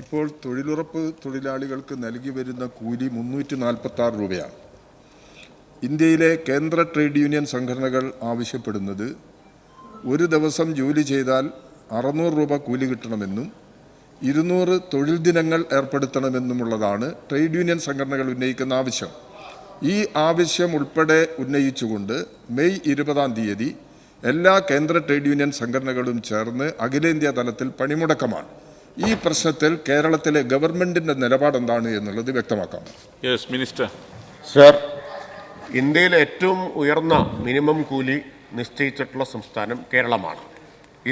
ഇപ്പോൾ തൊഴിലുറപ്പ് തൊഴിലാളികൾക്ക് നൽകി വരുന്ന കൂലി മുന്നൂറ്റി നാൽപ്പത്തി ആറ് രൂപയാണ്. ഇന്ത്യയിലെ കേന്ദ്ര ട്രേഡ് യൂണിയൻ സംഘടനകൾ ആവശ്യപ്പെടുന്നത് ഒരു ദിവസം ജോലി ചെയ്താൽ അറുന്നൂറ് രൂപ കൂലി കിട്ടണമെന്നും ഇരുന്നൂറ് തൊഴിൽ ദിനങ്ങൾ ഏർപ്പെടുത്തണമെന്നുമുള്ളതാണ് ട്രേഡ് യൂണിയൻ സംഘടനകൾ ഉന്നയിക്കുന്ന ആവശ്യം. ഈ ആവശ്യം ഉൾപ്പെടെ ഉന്നയിച്ചുകൊണ്ട് മെയ് ഇരുപതാം തീയതി എല്ലാ കേന്ദ്ര ട്രേഡ് യൂണിയൻ സംഘടനകളും ചേർന്ന് അഖിലേന്ത്യാ തലത്തിൽ പണിമുടക്കമാണ്. ഈ പ്രശ്നത്തിൽ കേരളത്തിലെ ഗവൺമെന്റിന്റെ നിലപാട് എന്താണ് എന്നുള്ളത് വ്യക്തമാക്കാം. യെസ് മിനിസ്റ്റർ സർ ഇന്ത്യയിലെ ഏറ്റവും ഉയർന്ന മിനിമം കൂലി നിശ്ചയിച്ചിട്ടുള്ള സംസ്ഥാനം കേരളമാണ്.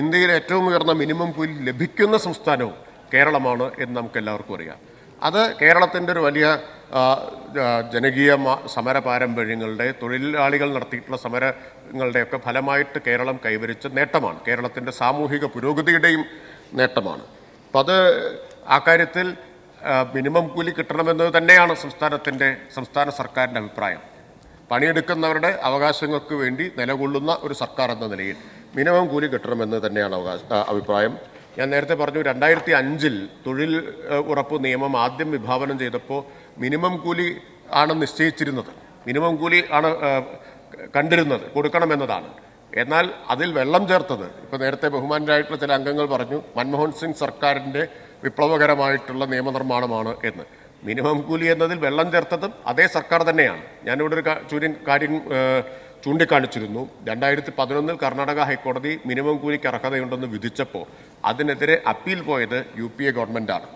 ഇന്ത്യയിലെ ഏറ്റവും ഉയർന്ന മിനിമം കൂലി ലഭിക്കുന്ന സംസ്ഥാനവും കേരളമാണ് എന്ന് നമുക്ക് എല്ലാവർക്കും അറിയാം. അത് കേരളത്തിന്റെ ഒരു വലിയ ജനകീയ സമര പാരമ്പര്യങ്ങളുടെ തൊഴിലാളികൾ നടത്തിയിട്ടുള്ള സമരങ്ങളുടെയൊക്കെ ഫലമായിട്ട് കേരളം കൈവരിച്ച നേട്ടമാണ്. കേരളത്തിന്റെ സാമൂഹിക പുരോഗതിയുടെയും നേട്ടമാണ്. അപ്പം അത് ആ കാര്യത്തിൽ മിനിമം കൂലി കിട്ടണമെന്നത് തന്നെയാണ് സംസ്ഥാനത്തിന്റെ സംസ്ഥാന സർക്കാരിന്റെ അഭിപ്രായം. പണിയെടുക്കുന്നവരുടെ അവകാശങ്ങൾക്ക് വേണ്ടി നിലകൊള്ളുന്ന ഒരു സർക്കാർ എന്ന നിലയിൽ മിനിമം കൂലി കിട്ടണമെന്ന് തന്നെയാണ് അവകാശ അഭിപ്രായം. ഞാൻ നേരത്തെ പറഞ്ഞു രണ്ടായിരത്തി അഞ്ചിൽ തൊഴിൽ ഉറപ്പ് നിയമം ആദ്യം വിഭാവനം ചെയ്തപ്പോൾ മിനിമം കൂലി ആണ് നിശ്ചയിച്ചിരുന്നത്. മിനിമം കൂലി ആണ് കണ്ടിരുന്നത് കൊടുക്കണമെന്നതാണ്. എന്നാൽ അതിൽ വെള്ളം ചേർത്തത്. ഇപ്പോൾ നേരത്തെ ബഹുമാനരായിട്ടുള്ള ചില അംഗങ്ങൾ പറഞ്ഞു മൻമോഹൻ സിംഗ് സർക്കാരിന്റെ വിപ്ലവകരമായിട്ടുള്ള നിയമനിർമ്മാണമാണ് എന്ന്. മിനിമം കൂലി എന്നതിൽ വെള്ളം ചേർത്തതും അതേ സർക്കാർ തന്നെയാണ്. ഞാനിവിടെ ഒരു ചൂര്യൻ കാര്യം ചൂണ്ടിക്കാണിച്ചിരുന്നു. രണ്ടായിരത്തി പതിനൊന്നിൽ കർണാടക ഹൈക്കോടതി മിനിമം കൂലിക്ക് അർഹതയുണ്ടെന്ന് വിധിച്ചപ്പോൾ അതിനെതിരെ അപ്പീൽ പോയത് യു പി എ ഗവൺമെന്റാണ്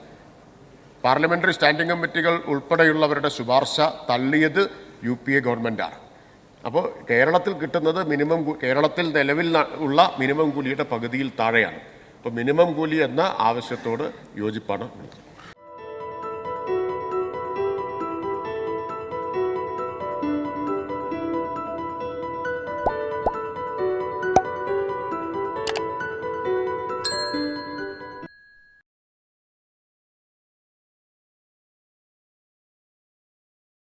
പാർലമെന്ററി സ്റ്റാൻഡിംഗ് കമ്മിറ്റികൾ ഉൾപ്പെടെയുള്ളവരുടെ ശുപാർശ തള്ളിയത് യു പി എ ഗവൺമെന്റാണ് അപ്പോൾ കേരളത്തിൽ കിട്ടുന്നത് മിനിമം കേരളത്തിൽ നിലവിൽ ഉള്ള മിനിമം കൂലിയുടെ പകുതിയിൽ താഴെയാണ്. അപ്പോൾ മിനിമം കൂലി എന്ന ആവശ്യത്തോട് യോജിപ്പാണ്. ഉള്ളത്